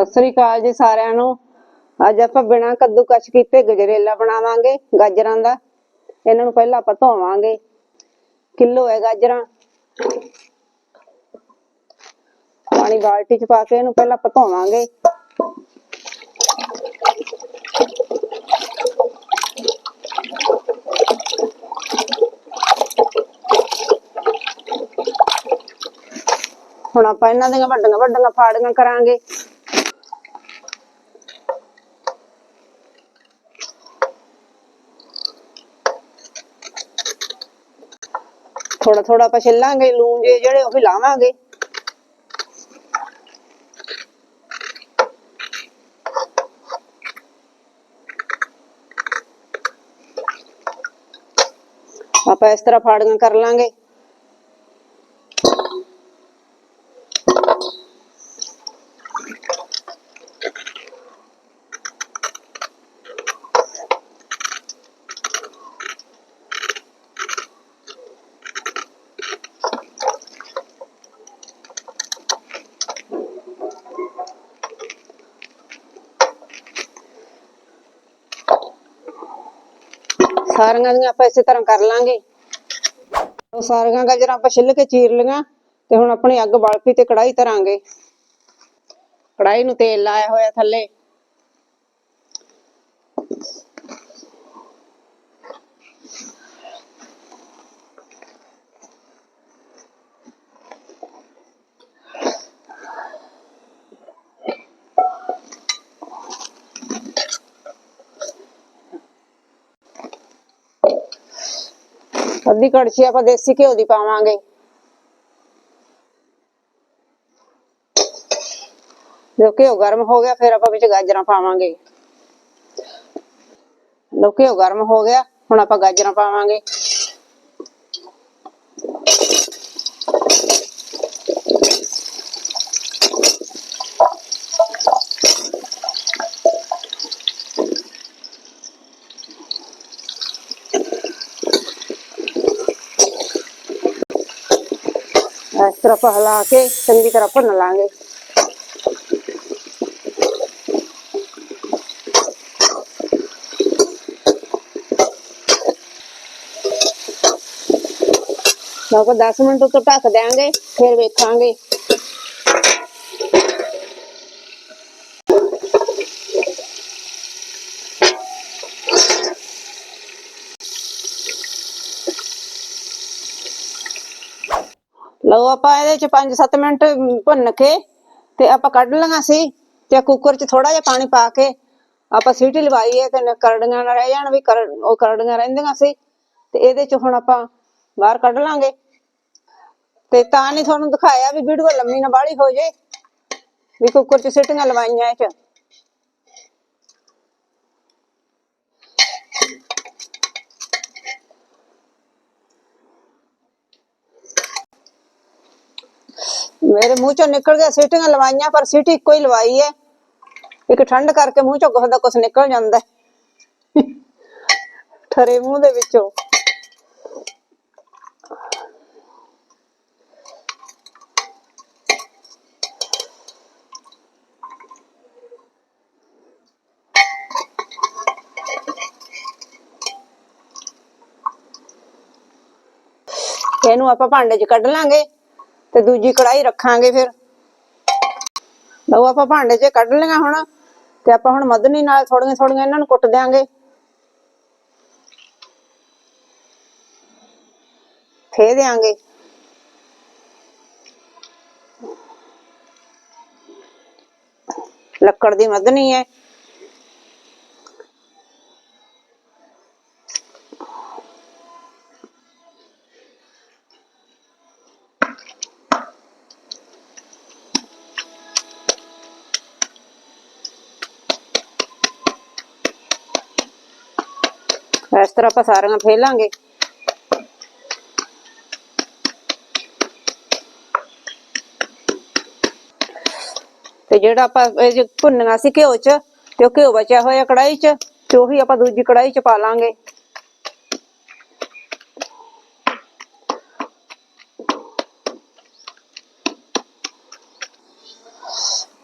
ਸਤਿ ਸ੍ਰੀ ਅਕਾਲ ਜੀ ਸਾਰਿਆਂ ਨੂੰ। ਅੱਜ ਆਪਾਂ ਬਿਨਾਂ ਕੱਦੂਕਸ਼ ਕੀਤੇ ਗਜਰੇਲਾ ਬਣਾਵਾਂਗੇ ਗਾਜਰਾਂ ਦਾ। ਇਹਨਾਂ ਨੂੰ ਪਹਿਲਾਂ ਆਪਾਂ ਧੋਵਾਂਗੇ। ਕਿਲੋ ਹੈ ਗਾਜਰਾਂ। ਪਾਣੀ ਬਾਲਟੀ ਚ ਪਾ ਕੇ ਇਹਨੂੰ ਪਹਿਲਾਂ ਆਪਾਂ ਧੋਵਾਂਗੇ। ਹੁਣ ਆਪਾਂ ਇਹਨਾਂ ਦੀਆਂ ਵੱਡੀਆਂ ਵੱਡੀਆਂ ਫਾੜੀਆਂ ਕਰਾਂਗੇ। ਥੋੜਾ ਆਪਾਂ ਛਿੱਲਾਂਗੇ ਲੂਣ ਜੇ ਜਿਹੜੇ ਉਹ ਵੀ ਲਾਵਾਂਗੇ। ਆਪਾਂ ਇਸ ਤਰ੍ਹਾਂ ਫਾੜੀਆਂ ਕਰ ਲਾਂਗੇ। ਸਾਰੀਆਂ ਦੀਆਂ ਆਪਾਂ ਇਸੇ ਤਰ੍ਹਾਂ ਕਰ ਲਾਂਗੇ। ਉਹ ਸਾਰੀਆਂ ਗਾਜਰਾਂ ਆਪਾਂ ਛਿੱਲ ਕੇ ਚੀਰ ਲਈਆਂ, ਤੇ ਹੁਣ ਆਪਣੀ ਅੱਗ ਬਲ ਪਈ ਤੇ ਕੜਾਈ ਧਰਾਂਗੇ। ਕੜਾਈ ਨੂੰ ਤੇਲ ਲਾਇਆ ਹੋਇਆ ਥੱਲੇ। ਅੱਧੀ ਕੜਛੀ ਆਪਾਂ ਦੇਸੀ ਘਿਓ ਦੀ ਪਾਵਾਂਗੇ। ਜਦੋਂ ਘਿਓ ਗਰਮ ਹੋ ਗਿਆ, ਫਿਰ ਆਪਾਂ ਵਿੱਚ ਗਾਜਰਾਂ ਪਾਵਾਂਗੇ। ਲੋ ਘਿਓ ਗਰਮ ਹੋ ਗਿਆ, ਹੁਣ ਆਪਾਂ ਗਾਜਰਾਂ ਪਾਵਾਂਗੇ। ਇਸ ਤਰ੍ਹਾਂ ਆਪਾਂ ਹਿਲਾ ਕੇ ਚੰਗੀ ਤਰ੍ਹਾਂ ਭੁੰਨ ਲਾਂਗੇ ਆਪਾਂ 10 ਮਿੰਟ ਉੱਤੇ ਲਓ ਆਪਾਂ ਇਹਦੇ ਚ 5-7 ਮਿੰਟ ਭੁੰਨ ਕੇ ਤੇ ਆਪਾਂ ਕੱਢ ਲਾਂਗਾ ਸੀ ਤੇ ਕੁੱਕਰ ਚ ਥੋੜਾ ਜਿਹਾ ਪਾਣੀ ਪਾ ਕੇ ਆਪਾਂ ਸੀਟੀ ਲਵਾਈਏ ਤੇ ਨ- ਕਰੜੀਆਂ ਨਾ ਰਹਿ ਜਾਣ ਵੀ ਕਰ, ਉਹ ਕਰੜੀਆਂ ਰਹਿੰਦੀਆਂ ਸੀ ਤੇ ਇਹਦੇ ਚ ਹੁਣ ਆਪਾਂ ਬਾਹਰ ਕੱਢ ਲਾਂਗੇ। ਤੇ ਤਾਂ ਨਹੀਂ ਤੁਹਾਨੂੰ ਦਿਖਾਇਆ ਵੀ ਵੀਡੀਓ ਲੰਮੀ ਨਾ ਬਾਹਲੀ ਹੋ ਜੇ, ਵੀ ਕੁੱਕਰ ਚ ਸੀਟੀਆਂ ਲਵਾਈਆਂ ਇਹ ਚ। ਮੇਰੇ ਮੂੰਹ ਚੋਂ ਨਿਕਲ ਗਿਆ, ਸੀਟੀਆਂ ਲਵਾਈਆਂ, ਪਰ ਸੀਟੀ ਇੱਕੋ ਹੀ ਲਵਾਈ ਹੈ। ਇੱਕ ਠੰਡ ਕਰਕੇ ਮੂੰਹ ਚੋਂ ਕੁਛ ਦਾ ਕੁਛ ਨਿਕਲ ਜਾਂਦਾ ਠਰੇ ਮੂੰਹ ਦੇ ਵਿੱਚੋਂ। ਇਹਨੂੰ ਆਪਾਂ ਭਾਂਡੇ 'ਚ ਕੱਢ ਲਾਂਗੇ। ਤੇ ਦੂਜੀ ਕੜਾਈ ਰੱਖਾਂਗੇ ਫਿਰ। ਲਓ ਆਪਾਂ ਭਾਂਡੇ 'ਚ ਕੱਢ ਲਈਆਂ ਹੁਣ, ਤੇ ਆਪਾਂ ਹੁਣ ਮਧਨੀ ਨਾਲ ਥੋੜੀਆਂ ਥੋੜੀਆਂ ਇਹਨਾਂ ਨੂੰ ਕੁੱਟ ਦਿਆਂਗੇ। ਫੇ ਦਿਆਂਗੇ। ਲੱਕੜ ਦੀ ਮਧਨੀ ਹੈ। ਇਸ ਤਰ੍ਹਾਂ ਆਪਾਂ ਸਾਰੀਆਂ ਫੇਲਾਂਗੇ ਤੇ ਜਿਹੜਾ ਆਪਾਂ, ਇਹ ਜੋ ਭੁੰਨੀਆਂ ਸੀ ਘਿਓ 'ਚ, ਤੇ ਉਹ ਘਿਓ ਬਚਿਆ ਹੋਇਆ ਕੜਾਈ 'ਚ, ਤੇ ਉਹੀ ਆਪਾਂ ਦੂਜੀ ਕੜਾਈ 'ਚ ਪਾ ਲਾਂਗੇ।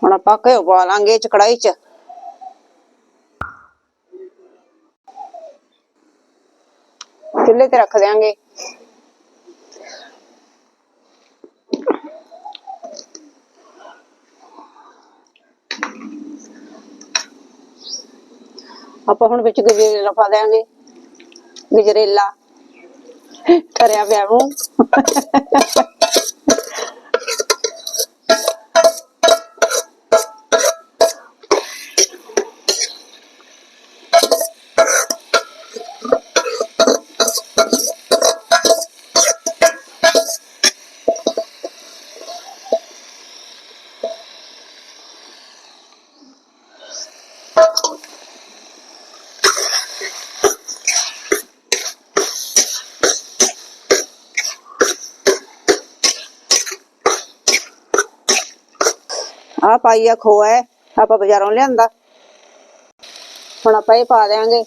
ਹੁਣ ਆਪਾਂ ਘਿਓ ਪਾ ਲਾਂਗੇ ਚ ਕੜਾਈ ਚ। ਚੁੱਲ੍ਹੇ ਤੇ ਰੱਖ ਦਿਆਂਗੇ। ਆਪਾਂ ਹੁਣ ਵਿੱਚ ਗਜਰੇਲਾ ਪਾ ਦਿਆਂਗੇ। ਗਜਰੇਲਾ। ਕਰਿਆ ਪਿਆ ਮੂੰਹ। ਆ ਪਾਈਆ ਖੋਆ ਹੈ ਆਪਾਂ ਬਾਜ਼ਾਰੋਂ ਲਿਆਂਦਾ। ਹੁਣ ਆਪਾਂ ਇਹ ਪਾ ਦਿਆਂਗੇ।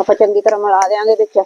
ਆਪਾਂ ਚੰਗੀ ਤਰ੍ਹਾਂ ਮਿਲਾ ਦਿਆਂਗੇ ਵਿੱਚ।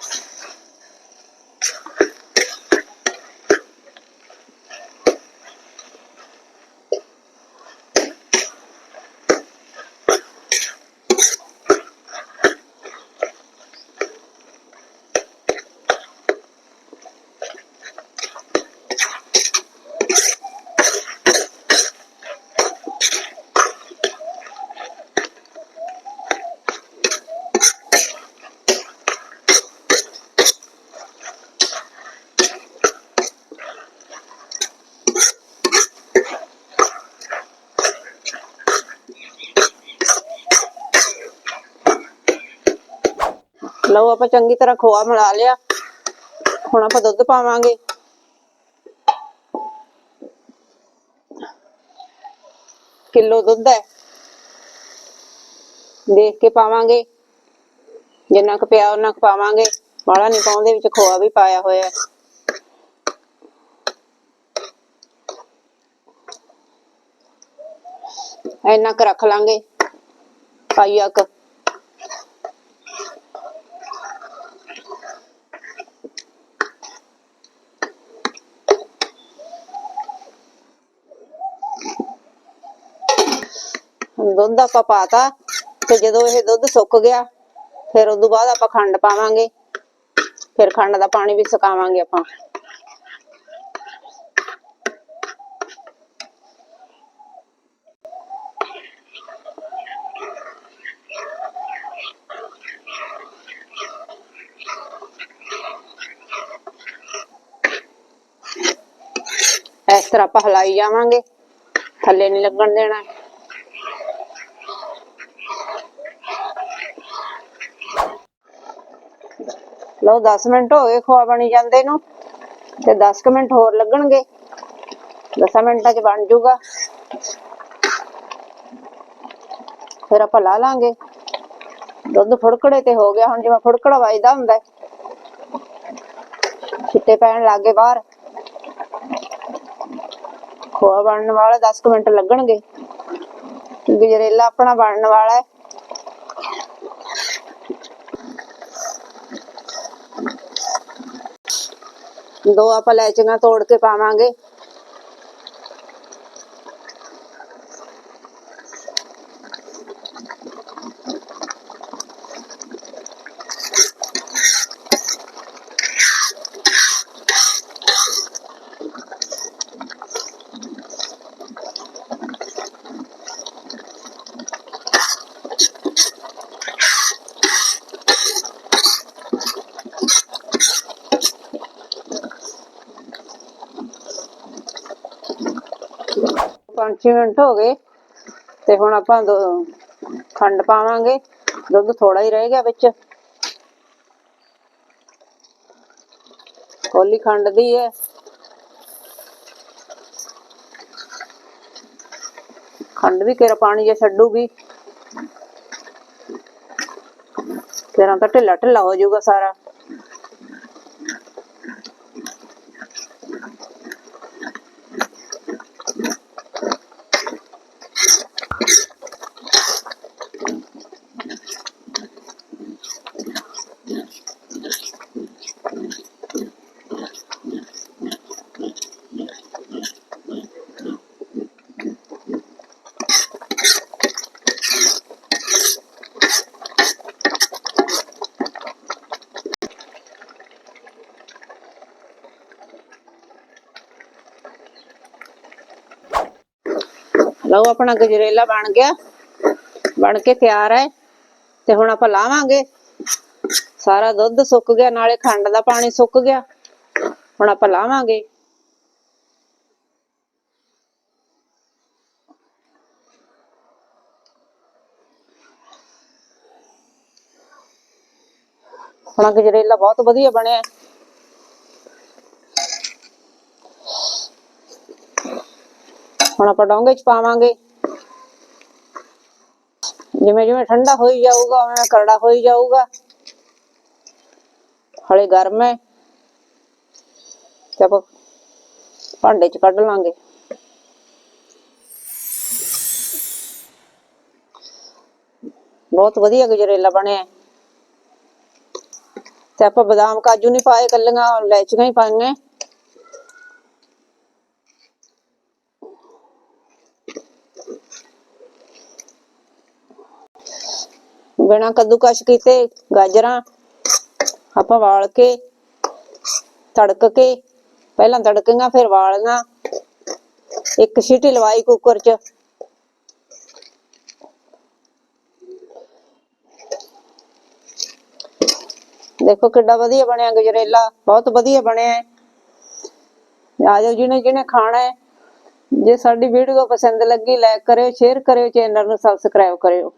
ਲਓ, ਆਪਾਂ ਚੰਗੀ ਤਰ੍ਹਾਂ ਖੋਆ ਮਿਲਾ ਲਿਆ। ਹੁਣ ਆਪਾਂ ਦੁੱਧ ਪਾਵਾਂਗੇ। ਕਿਲੋ ਦੁੱਧ ਹੈ। ਦੇਖ ਕੇ ਪਾਵਾਂਗੇ। ਜਿੰਨਾ ਕੁ ਪਿਆ ਉਹਨਾਂ ਕੁ ਪਾਵਾਂਗੇ। ਬਾਹਲਾ ਨਹੀਂ ਪਾਉਂਦੇ ਵਿੱਚ ਖੋਆ ਵੀ ਪਾਇਆ ਹੋਇਆ ਹੈ। ਇੰਨਾ ਕੁ ਰੱਖ ਲਾਂਗੇ। ਪਾਈਆ ਕੁ ਦੁੱਧ ਆਪਾਂ ਪਾਤਾ ਤੇ ਜਦੋਂ ਇਹ ਦੁੱਧ ਸੁੱਕ ਗਿਆ, ਫਿਰ ਉਸ ਤੋਂ ਬਾਅਦ ਆਪਾਂ ਖੰਡ ਪਾਵਾਂਗੇ। ਫਿਰ ਖੰਡ ਦਾ ਪਾਣੀ ਵੀ ਸੁਕਾਵਾਂਗੇ ਆਪਾਂ। ਇਸ ਤਰ੍ਹਾਂ ਆਪਾਂ ਹਲਾਈ ਜਾਵਾਂਗੇ। ਥੱਲੇ ਨਹੀਂ ਲੱਗਣ ਦੇਣਾ। ਲਓ 10 ਮਿੰਟ ਹੋ ਗਏ ਖੋਆ ਬਣੀ ਜਾਂਦੇ ਨੂੰ, ਤੇ 10 ਕੁ ਮਿੰਟ ਹੋਰ ਲੱਗਣਗੇ। 10 ਮਿੰਟਾਂ 'ਚ ਬਣ ਜਾਊਗਾ ਫਿਰ ਆਪਾਂ ਲਾ ਲਾਂਗੇ। ਦੁੱਧ ਫੁੜਕੜੇ ਤੇ ਹੋ ਗਿਆ, ਹੁਣ ਜਿਵੇਂ ਫੁੜਕੜਾ ਵੱਜਦਾ ਹੁੰਦਾ ਹੈ। ਛਿੱਟੇ ਪੈਣ ਲੱਗੇ ਬਾਹਰ। ਖੋਆ ਬਣਨ ਵਾਲਾ 10 ਕੁ ਮਿੰਟ ਲੱਗਣਗੇ। ਗਜਰੇਲਾ ਆਪਣਾ ਬਣਨ ਵਾਲਾ ਹੈ। ਦੋ ਆਪਾਂ ਲੈਚੀਆਂ ਤੋੜ ਕੇ ਪਾਵਾਂਗੇ। ਪੰਜ ਛੇ ਮਿੰਟ ਹੋ ਗਏ ਤੇ ਹੁਣ ਆਪਾਂ ਦੋ- ਖੰਡ ਪਾਵਾਂਗੇ। ਦੁੱਧ ਥੋੜਾ ਹੀ ਰਹਿ ਗਿਆ ਵਿੱਚ। ਕੋਲੀ ਖੰਡ ਦੀ ਹੈ। ਖੰਡ ਵੀ ਕਿਰ ਪਾਣੀ ਜੇ ਛੱਡੂਗੀ। ਕਿਰਾਂ ਤਾਂ ਢਿੱਲਾ ਢਿੱਲਾ ਹੋ ਜਾਊਗਾ ਸਾਰਾ। ਲਓ ਆਪਣਾ ਗਜਰੇਲਾ ਬਣ ਗਿਆ। ਬਣ ਕੇ ਤਿਆਰ ਹੈ। ਤੇ ਹੁਣ ਆਪਾਂ ਲਾਵਾਂਗੇ। ਸਾਰਾ ਦੁੱਧ ਸੁੱਕ ਗਿਆ, ਨਾਲੇ ਖੰਡ ਦਾ ਪਾਣੀ ਸੁੱਕ ਗਿਆ। ਹੁਣ ਆਪਾਂ ਲਾਵਾਂਗੇ। ਆਪਣਾ ਗਜਰੇਲਾ ਬਹੁਤ ਵਧੀਆ ਬਣਿਆ। ਹੁਣ ਆਪਾਂ ਡੋਂਗੇ ਚ ਪਾਵਾਂਗੇ। ਜਿਵੇਂ ਜਿਵੇਂ ਠੰਡਾ ਹੋਈ ਜਾਊਗਾ, ਉਵੇਂ ਕਰੜਾ ਹੋਈ ਜਾਊਗਾ। ਹਲੇ ਗਰਮ ਹੈ। ਤੇ ਆਪਾਂ ਭਾਂਡੇ ਚ ਕੱਢ ਲਾਂਗੇ। ਬਹੁਤ ਵਧੀਆ ਗਜਰੇਲਾ ਬਣਿਆ। ਹੈ। ਤੇ ਆਪਾਂ ਬਦਾਮ ਕਾਜੂ ਨਹੀਂ ਪਾਏ, ਕੱਲੀਆਂ, ਇਲਾਇਚੀਆਂ ਹੀ ਪਾਈਆਂ। ਬਿਨਾਂ ਕੱਦੂਕਸ਼ ਕੀਤੇ, ਗਾਜਰਾਂ ਆਪਾਂ ਵਾਲ ਕੇ, ਤੜਕ ਕੇ, ਪਹਿਲਾਂ ਤੜਕੀਆਂ ਫਿਰ ਵਾਲੀਆਂ ਇੱਕ ਸੀਟੀ ਲਵਾਈ ਕੁੱਕਰ 'ਚ। ਦੇਖੋ ਕਿੱਡਾ ਵਧੀਆ ਬਣਿਆ ਗਜਰੇਲਾ, ਬਹੁਤ ਵਧੀਆ ਬਣਿਆ ਹੈ। ਆ ਜਾਓ ਜਿਹਨੇ ਜਿਹਨੇ ਖਾਣਾ ਹੈ, ਜੇ ਸਾਡੀ ਵੀਡੀਓ ਪਸੰਦ ਲੱਗੀ ਲਾਈਕ ਕਰਿਓ ਸ਼ੇਅਰ ਕਰਿਓ ਚੈਨਲ ਨੂੰ ਸਬਸਕ੍ਰਾਈਬ ਕਰਿਓ।